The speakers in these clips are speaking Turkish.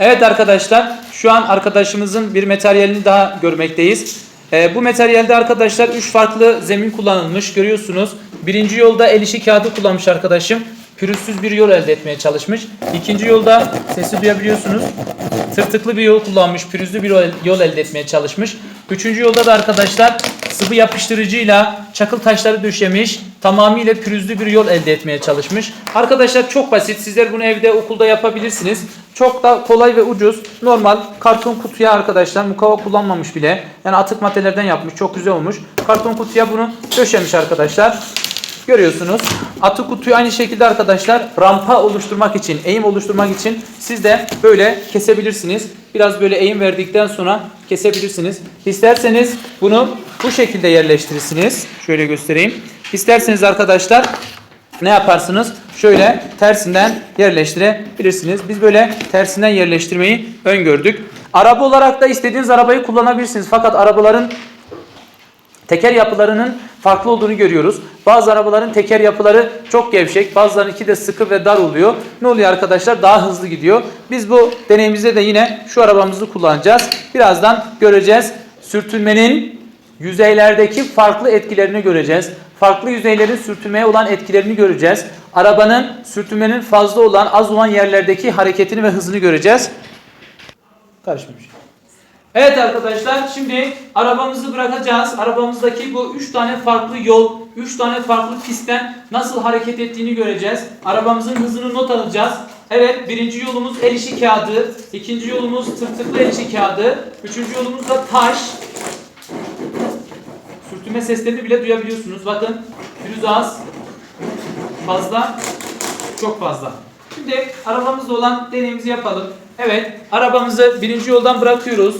Evet arkadaşlar şu an arkadaşımızın bir materyalini daha görmekteyiz. Ee, bu materyalde arkadaşlar 3 farklı zemin kullanılmış görüyorsunuz. Birinci yolda el işi kağıdı kullanmış arkadaşım. Pürüzsüz bir yol elde etmeye çalışmış. İkinci yolda sesi duyabiliyorsunuz. Tırtıklı bir yol kullanmış. Pürüzlü bir yol elde etmeye çalışmış. Üçüncü yolda da arkadaşlar sıvı yapıştırıcıyla çakıl taşları döşemiş. Tamamıyla pürüzlü bir yol elde etmeye çalışmış. Arkadaşlar çok basit. Sizler bunu evde okulda yapabilirsiniz. Çok da kolay ve ucuz. Normal karton kutuya arkadaşlar mukava kullanmamış bile. Yani atık maddelerden yapmış. Çok güzel olmuş. Karton kutuya bunu döşemiş arkadaşlar. Görüyorsunuz. Atık kutuyu aynı şekilde arkadaşlar rampa oluşturmak için, eğim oluşturmak için siz de böyle kesebilirsiniz. Biraz böyle eğim verdikten sonra kesebilirsiniz. İsterseniz bunu bu şekilde yerleştirirsiniz. Şöyle göstereyim. İsterseniz arkadaşlar ne yaparsınız? Şöyle tersinden yerleştirebilirsiniz. Biz böyle tersinden yerleştirmeyi öngördük. Araba olarak da istediğiniz arabayı kullanabilirsiniz. Fakat arabaların teker yapılarının farklı olduğunu görüyoruz. Bazı arabaların teker yapıları çok gevşek, bazılarınınki de sıkı ve dar oluyor. Ne oluyor arkadaşlar? Daha hızlı gidiyor. Biz bu deneyimizde de yine şu arabamızı kullanacağız. Birazdan göreceğiz. Sürtünmenin yüzeylerdeki farklı etkilerini göreceğiz. Farklı yüzeylerin sürtünmeye olan etkilerini göreceğiz. Arabanın sürtünmenin fazla olan, az olan yerlerdeki hareketini ve hızını göreceğiz. Karışmamış. Evet arkadaşlar şimdi arabamızı bırakacağız. Arabamızdaki bu 3 tane farklı yol, 3 tane farklı pistten nasıl hareket ettiğini göreceğiz. Arabamızın hızını not alacağız. Evet birinci yolumuz el işi kağıdı, ikinci yolumuz tırtıklı el işi kağıdı, üçüncü yolumuz da taş. Sürtünme seslerini bile duyabiliyorsunuz. Bakın pürüz az, fazla, çok fazla. Şimdi arabamızda olan deneyimizi yapalım. Evet, arabamızı birinci yoldan bırakıyoruz.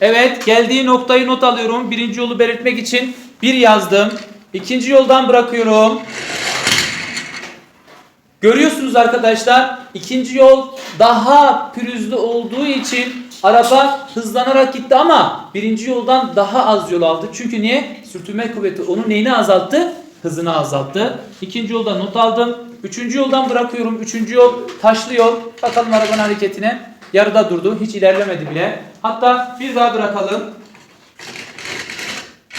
Evet, geldiği noktayı not alıyorum. Birinci yolu belirtmek için bir yazdım. İkinci yoldan bırakıyorum. Görüyorsunuz arkadaşlar, ikinci yol daha pürüzlü olduğu için araba hızlanarak gitti ama birinci yoldan daha az yol aldı. Çünkü niye? Sürtünme kuvveti onun neyini azalttı? Hızını azalttı. İkinci yoldan not aldım. Üçüncü yoldan bırakıyorum. Üçüncü yol taşlı yol. Bakalım arabanın hareketine. Yarıda durdu. Hiç ilerlemedi bile. Hatta bir daha bırakalım.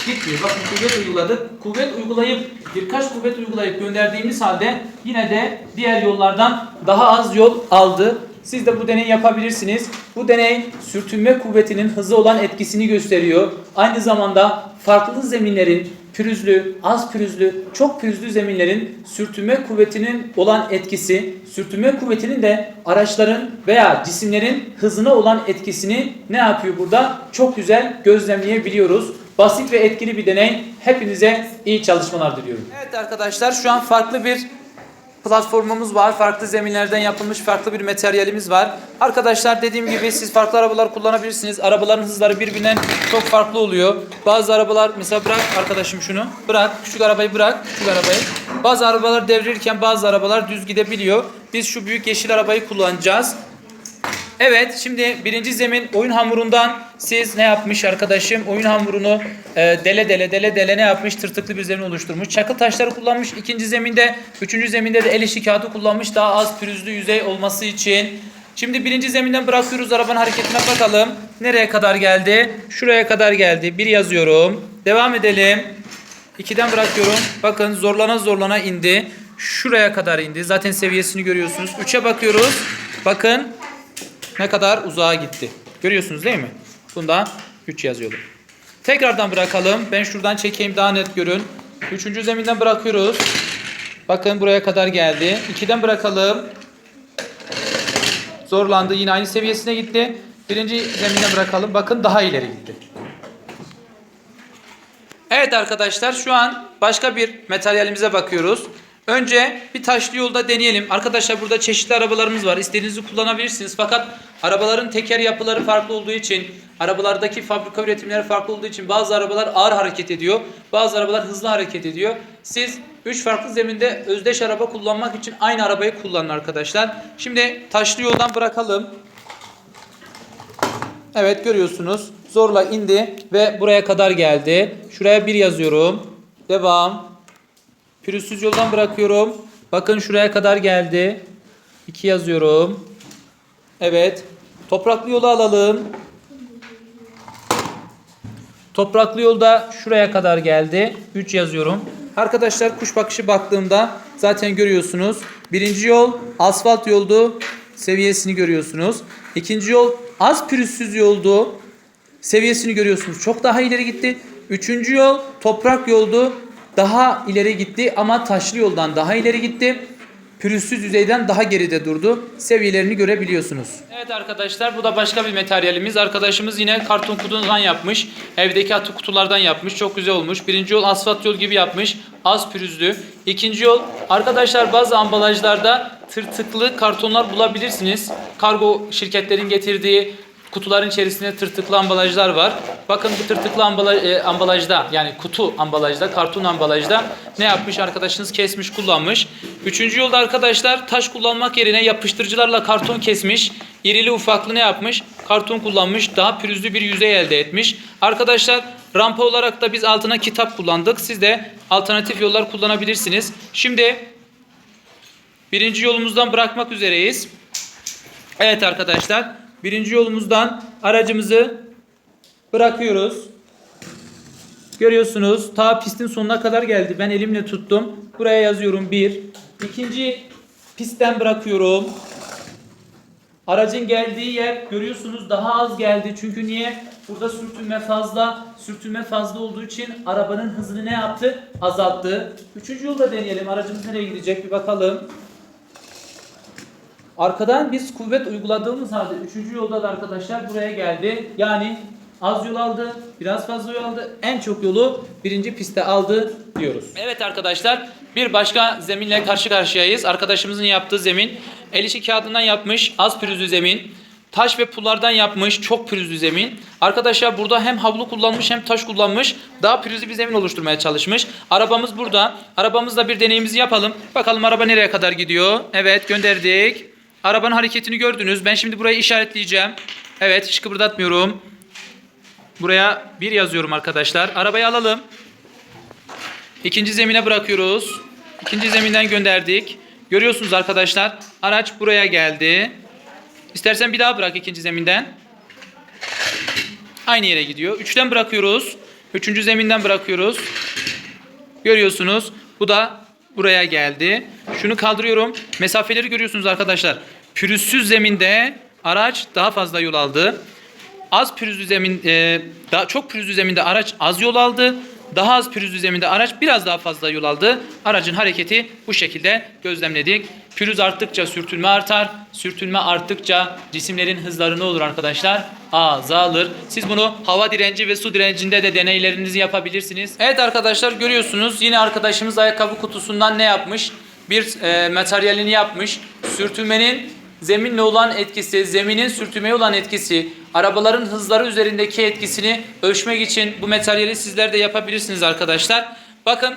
Gitmiyor. Bakın kuvvet uyguladık. Kuvvet uygulayıp birkaç kuvvet uygulayıp gönderdiğimiz halde yine de diğer yollardan daha az yol aldı. Siz de bu deneyi yapabilirsiniz. Bu deney sürtünme kuvvetinin hızı olan etkisini gösteriyor. Aynı zamanda farklı zeminlerin pürüzlü, az pürüzlü, çok pürüzlü zeminlerin sürtünme kuvvetinin olan etkisi, sürtünme kuvvetinin de araçların veya cisimlerin hızına olan etkisini ne yapıyor burada? Çok güzel gözlemleyebiliyoruz. Basit ve etkili bir deney. Hepinize iyi çalışmalar diliyorum. Evet arkadaşlar şu an farklı bir platformumuz var. Farklı zeminlerden yapılmış farklı bir materyalimiz var. Arkadaşlar dediğim gibi siz farklı arabalar kullanabilirsiniz. Arabaların hızları birbirinden çok farklı oluyor. Bazı arabalar mesela bırak arkadaşım şunu. Bırak. Küçük arabayı bırak. Küçük arabayı. Bazı arabalar devrilirken bazı arabalar düz gidebiliyor. Biz şu büyük yeşil arabayı kullanacağız. Evet şimdi birinci zemin oyun hamurundan siz ne yapmış arkadaşım? Oyun hamurunu e, dele dele dele dele ne yapmış? Tırtıklı bir zemin oluşturmuş. Çakıl taşları kullanmış. İkinci zeminde, üçüncü zeminde de el işi kağıdı kullanmış. Daha az pürüzlü yüzey olması için. Şimdi birinci zeminden bırakıyoruz arabanın hareketine bakalım. Nereye kadar geldi? Şuraya kadar geldi. Bir yazıyorum. Devam edelim. İkiden bırakıyorum. Bakın zorlana zorlana indi. Şuraya kadar indi. Zaten seviyesini görüyorsunuz. Üçe bakıyoruz. Bakın ne kadar uzağa gitti. Görüyorsunuz değil mi? Bunda 3 yazıyorum. Tekrardan bırakalım. Ben şuradan çekeyim daha net görün. Üçüncü zeminden bırakıyoruz. Bakın buraya kadar geldi. 2'den bırakalım. Zorlandı. Yine aynı seviyesine gitti. Birinci zeminden bırakalım. Bakın daha ileri gitti. Evet arkadaşlar şu an başka bir materyalimize bakıyoruz. Önce bir taşlı yolda deneyelim. Arkadaşlar burada çeşitli arabalarımız var. İstediğinizi kullanabilirsiniz. Fakat arabaların teker yapıları farklı olduğu için, arabalardaki fabrika üretimleri farklı olduğu için bazı arabalar ağır hareket ediyor. Bazı arabalar hızlı hareket ediyor. Siz 3 farklı zeminde özdeş araba kullanmak için aynı arabayı kullanın arkadaşlar. Şimdi taşlı yoldan bırakalım. Evet görüyorsunuz. Zorla indi ve buraya kadar geldi. Şuraya bir yazıyorum. Devam. Pürüzsüz yoldan bırakıyorum. Bakın şuraya kadar geldi. 2 yazıyorum. Evet. Topraklı yolu alalım. Topraklı yolda şuraya kadar geldi. 3 yazıyorum. Arkadaşlar kuş bakışı baktığımda zaten görüyorsunuz. Birinci yol asfalt yoldu. Seviyesini görüyorsunuz. İkinci yol az pürüzsüz yoldu. Seviyesini görüyorsunuz. Çok daha ileri gitti. Üçüncü yol toprak yoldu. Daha ileri gitti ama taşlı yoldan daha ileri gitti. Pürüzsüz yüzeyden daha geride durdu. Seviyelerini görebiliyorsunuz. Evet arkadaşlar bu da başka bir materyalimiz. Arkadaşımız yine karton kutudan yapmış. Evdeki atı kutulardan yapmış. Çok güzel olmuş. Birinci yol asfalt yol gibi yapmış. Az pürüzlü. İkinci yol arkadaşlar bazı ambalajlarda tırtıklı kartonlar bulabilirsiniz. Kargo şirketlerin getirdiği kutuların içerisinde tırtıklı ambalajlar var. Bakın bu tırtıklı ambalaj, e, ambalajda yani kutu ambalajda, karton ambalajda ne yapmış arkadaşınız kesmiş kullanmış. Üçüncü yolda arkadaşlar taş kullanmak yerine yapıştırıcılarla karton kesmiş. İrili ufaklı ne yapmış? Karton kullanmış. Daha pürüzlü bir yüzey elde etmiş. Arkadaşlar rampa olarak da biz altına kitap kullandık. Siz de alternatif yollar kullanabilirsiniz. Şimdi birinci yolumuzdan bırakmak üzereyiz. Evet arkadaşlar. Birinci yolumuzdan aracımızı bırakıyoruz. Görüyorsunuz ta pistin sonuna kadar geldi. Ben elimle tuttum. Buraya yazıyorum bir. İkinci pistten bırakıyorum. Aracın geldiği yer görüyorsunuz daha az geldi. Çünkü niye? Burada sürtünme fazla. Sürtünme fazla olduğu için arabanın hızını ne yaptı? Azalttı. Üçüncü yolda deneyelim. Aracımız nereye gidecek bir bakalım. Arkadan biz kuvvet uyguladığımız halde 3. yolda da arkadaşlar buraya geldi. Yani az yol aldı, biraz fazla yol aldı. En çok yolu birinci pistte aldı diyoruz. Evet arkadaşlar bir başka zeminle karşı karşıyayız. Arkadaşımızın yaptığı zemin el işi kağıdından yapmış az pürüzlü zemin. Taş ve pullardan yapmış çok pürüzlü zemin. Arkadaşlar burada hem havlu kullanmış hem taş kullanmış. Daha pürüzlü bir zemin oluşturmaya çalışmış. Arabamız burada. Arabamızla bir deneyimizi yapalım. Bakalım araba nereye kadar gidiyor. Evet gönderdik. Arabanın hareketini gördünüz. Ben şimdi burayı işaretleyeceğim. Evet hiç kıpırdatmıyorum. Buraya bir yazıyorum arkadaşlar. Arabayı alalım. İkinci zemine bırakıyoruz. İkinci zeminden gönderdik. Görüyorsunuz arkadaşlar. Araç buraya geldi. İstersen bir daha bırak ikinci zeminden. Aynı yere gidiyor. Üçten bırakıyoruz. Üçüncü zeminden bırakıyoruz. Görüyorsunuz. Bu da buraya geldi. Şunu kaldırıyorum. Mesafeleri görüyorsunuz arkadaşlar. Pürüzsüz zeminde araç daha fazla yol aldı. Az pürüzlü zemin, e, daha çok pürüzlü zeminde araç az yol aldı. Daha az pürüzlü zeminde araç biraz daha fazla yol aldı. Aracın hareketi bu şekilde gözlemledik. Pürüz arttıkça sürtünme artar. Sürtünme arttıkça cisimlerin hızları ne olur arkadaşlar? Azalır. Siz bunu hava direnci ve su direncinde de deneylerinizi yapabilirsiniz. Evet arkadaşlar görüyorsunuz yine arkadaşımız ayakkabı kutusundan ne yapmış? Bir e, materyalini yapmış. Sürtünmenin zeminle olan etkisi, zeminin sürtünmeye olan etkisi, arabaların hızları üzerindeki etkisini ölçmek için bu materyali sizler de yapabilirsiniz arkadaşlar. Bakın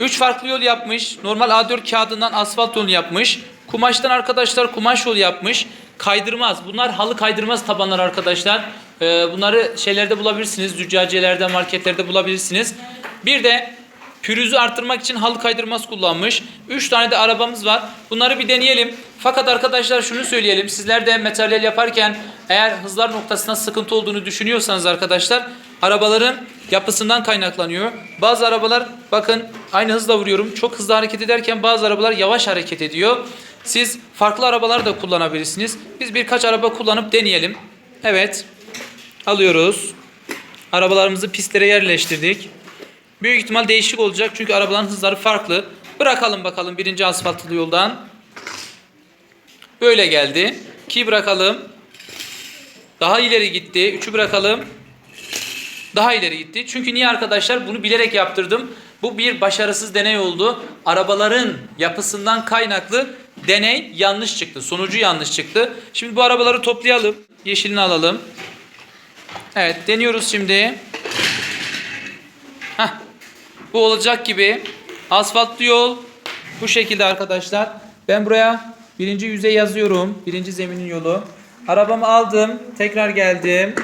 3 farklı yol yapmış. Normal A4 kağıdından asfalt yolu yapmış. Kumaştan arkadaşlar kumaş yol yapmış. Kaydırmaz. Bunlar halı kaydırmaz tabanlar arkadaşlar. Ee, bunları şeylerde bulabilirsiniz. Züccaciyelerde, marketlerde bulabilirsiniz. Bir de pürüzü arttırmak için halı kaydırmaz kullanmış. 3 tane de arabamız var. Bunları bir deneyelim. Fakat arkadaşlar şunu söyleyelim. Sizler de materyal yaparken eğer hızlar noktasında sıkıntı olduğunu düşünüyorsanız arkadaşlar arabaların yapısından kaynaklanıyor. Bazı arabalar bakın aynı hızla vuruyorum. Çok hızlı hareket ederken bazı arabalar yavaş hareket ediyor. Siz farklı arabalar da kullanabilirsiniz. Biz birkaç araba kullanıp deneyelim. Evet. Alıyoruz. Arabalarımızı pistlere yerleştirdik. Büyük ihtimal değişik olacak çünkü arabaların hızları farklı. Bırakalım bakalım birinci asfaltlı yoldan. Böyle geldi. 2'yi bırakalım. Daha ileri gitti. 3'ü bırakalım. Daha ileri gitti. Çünkü niye arkadaşlar? Bunu bilerek yaptırdım. Bu bir başarısız deney oldu. Arabaların yapısından kaynaklı deney yanlış çıktı. Sonucu yanlış çıktı. Şimdi bu arabaları toplayalım. Yeşilini alalım. Evet deniyoruz şimdi. Heh. Bu olacak gibi. Asfaltlı yol bu şekilde arkadaşlar. Ben buraya birinci yüzey yazıyorum. Birinci zeminin yolu. Arabamı aldım. Tekrar geldim.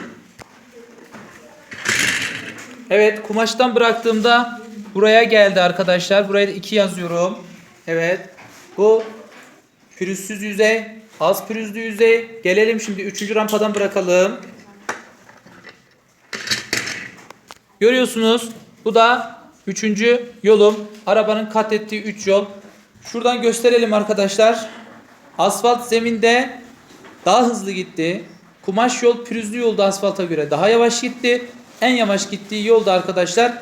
Evet kumaştan bıraktığımda buraya geldi arkadaşlar. Buraya da 2 yazıyorum. Evet. Bu pürüzsüz yüzey. Az pürüzlü yüzey. Gelelim şimdi 3. rampadan bırakalım. Görüyorsunuz bu da 3. yolum. Arabanın kat ettiği 3 yol. Şuradan gösterelim arkadaşlar. Asfalt zeminde daha hızlı gitti. Kumaş yol pürüzlü yolda asfalta göre daha yavaş gitti. En yavaş gittiği yolda arkadaşlar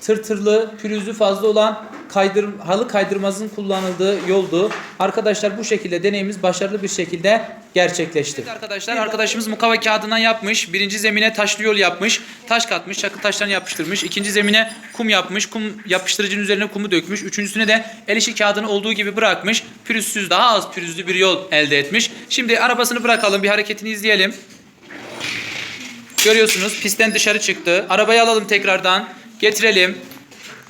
tırtırlı, pürüzlü fazla olan kaydır, halı kaydırmazın kullanıldığı yoldu. Arkadaşlar bu şekilde deneyimiz başarılı bir şekilde gerçekleşti. Evet arkadaşlar arkadaşımız mukavva kağıdından yapmış. Birinci zemine taşlı yol yapmış. Taş katmış, çakıl taşlarını yapıştırmış. İkinci zemine kum yapmış. Kum yapıştırıcının üzerine kumu dökmüş. Üçüncüsüne de el işi kağıdını olduğu gibi bırakmış. Pürüzsüz, daha az pürüzlü bir yol elde etmiş. Şimdi arabasını bırakalım, bir hareketini izleyelim. Görüyorsunuz pistten dışarı çıktı. Arabayı alalım tekrardan. Getirelim.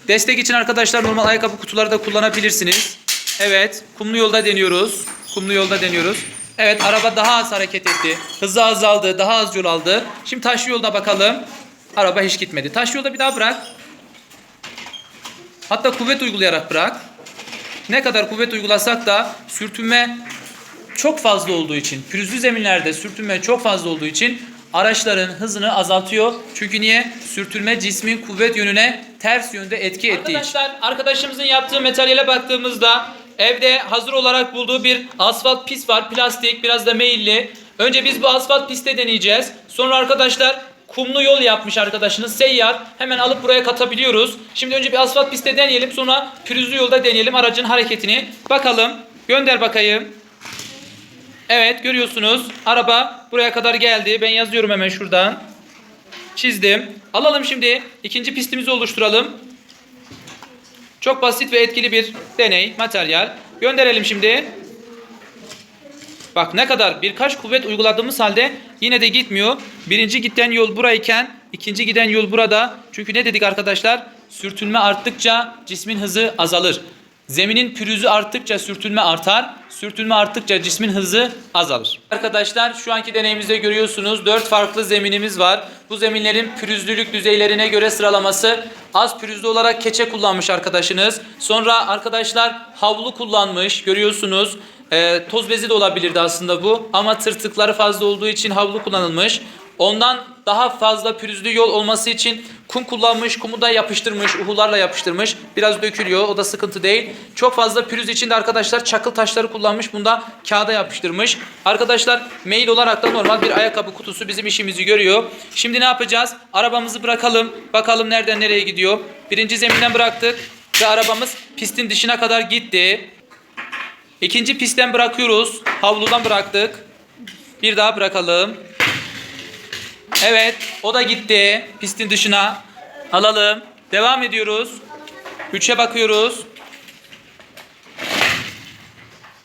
Destek için arkadaşlar normal ayakkabı kutuları da kullanabilirsiniz. Evet. Kumlu yolda deniyoruz. Kumlu yolda deniyoruz. Evet araba daha az hareket etti. Hızı azaldı. Daha az yol aldı. Şimdi taşlı yolda bakalım. Araba hiç gitmedi. Taşlı yolda bir daha bırak. Hatta kuvvet uygulayarak bırak. Ne kadar kuvvet uygulasak da sürtünme çok fazla olduğu için, pürüzlü zeminlerde sürtünme çok fazla olduğu için araçların hızını azaltıyor. Çünkü niye? Sürtünme cismin kuvvet yönüne ters yönde etki ettiği için. Arkadaşlar arkadaşımızın yaptığı materyale baktığımızda evde hazır olarak bulduğu bir asfalt pist var. Plastik biraz da meyilli. Önce biz bu asfalt piste deneyeceğiz. Sonra arkadaşlar kumlu yol yapmış arkadaşınız seyyar. Hemen alıp buraya katabiliyoruz. Şimdi önce bir asfalt pistte deneyelim. Sonra pürüzlü yolda deneyelim aracın hareketini. Bakalım. Gönder bakayım. Evet görüyorsunuz araba buraya kadar geldi. Ben yazıyorum hemen şuradan. Çizdim. Alalım şimdi ikinci pistimizi oluşturalım. Çok basit ve etkili bir deney, materyal. Gönderelim şimdi. Bak ne kadar birkaç kuvvet uyguladığımız halde yine de gitmiyor. Birinci giden yol burayken ikinci giden yol burada. Çünkü ne dedik arkadaşlar? Sürtünme arttıkça cismin hızı azalır. Zeminin pürüzü arttıkça sürtünme artar. Sürtünme arttıkça cismin hızı azalır. Arkadaşlar şu anki deneyimizde görüyorsunuz 4 farklı zeminimiz var. Bu zeminlerin pürüzlülük düzeylerine göre sıralaması az pürüzlü olarak keçe kullanmış arkadaşınız. Sonra arkadaşlar havlu kullanmış görüyorsunuz. Ee, toz bezi de olabilirdi aslında bu ama tırtıkları fazla olduğu için havlu kullanılmış. Ondan daha fazla pürüzlü yol olması için kum kullanmış, kumu da yapıştırmış, uhularla yapıştırmış. Biraz dökülüyor, o da sıkıntı değil. Çok fazla pürüz için de arkadaşlar çakıl taşları kullanmış, bunda kağıda yapıştırmış. Arkadaşlar mail olarak da normal bir ayakkabı kutusu bizim işimizi görüyor. Şimdi ne yapacağız? Arabamızı bırakalım, bakalım nereden nereye gidiyor. Birinci zeminden bıraktık ve arabamız pistin dışına kadar gitti. İkinci pistten bırakıyoruz, havludan bıraktık. Bir daha bırakalım. Evet, o da gitti. Pistin dışına. Alalım. Devam ediyoruz. 3'e bakıyoruz.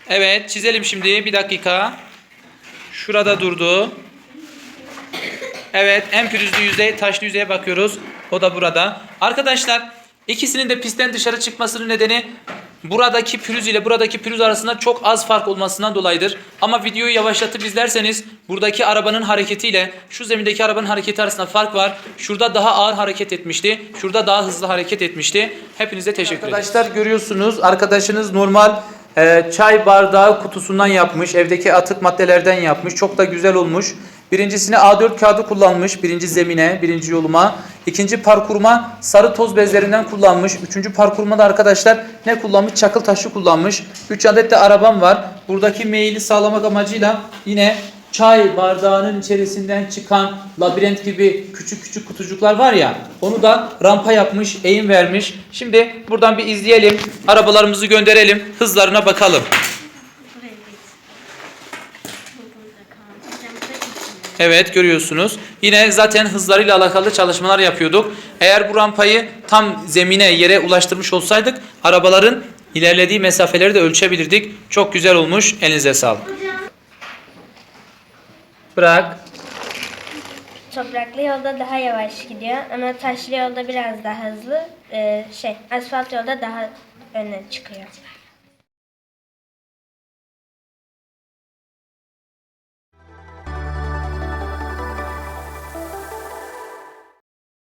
Evet, çizelim şimdi. Bir dakika. Şurada durdu. Evet, en pürüzlü yüzey, taşlı yüzeye bakıyoruz. O da burada. Arkadaşlar, ikisinin de pistten dışarı çıkmasının nedeni buradaki pürüz ile buradaki pürüz arasında çok az fark olmasından dolayıdır. Ama videoyu yavaşlatıp izlerseniz buradaki arabanın hareketiyle şu zemindeki arabanın hareketi arasında fark var. Şurada daha ağır hareket etmişti. Şurada daha hızlı hareket etmişti. Hepinize teşekkür ederim. Arkadaşlar görüyorsunuz arkadaşınız normal e, çay bardağı kutusundan yapmış. Evdeki atık maddelerden yapmış. Çok da güzel olmuş. Birincisini A4 kağıdı kullanmış. Birinci zemine, birinci yoluma. İkinci parkuruma sarı toz bezlerinden kullanmış. Üçüncü parkuruma da arkadaşlar ne kullanmış? Çakıl taşı kullanmış. Üç adet de arabam var. Buradaki meyili sağlamak amacıyla yine çay bardağının içerisinden çıkan labirent gibi küçük küçük kutucuklar var ya onu da rampa yapmış, eğim vermiş. Şimdi buradan bir izleyelim. Arabalarımızı gönderelim. Hızlarına bakalım. Buraya git. Bu burada kaldı. Camda gitmiyor. Evet görüyorsunuz. Yine zaten hızlarıyla alakalı çalışmalar yapıyorduk. Eğer bu rampayı tam zemine yere ulaştırmış olsaydık arabaların ilerlediği mesafeleri de ölçebilirdik. Çok güzel olmuş. Elinize sağlık. Bırak. Topraklı yolda daha yavaş gidiyor ama taşlı yolda biraz daha hızlı. Ee, şey, asfalt yolda daha öne çıkıyor.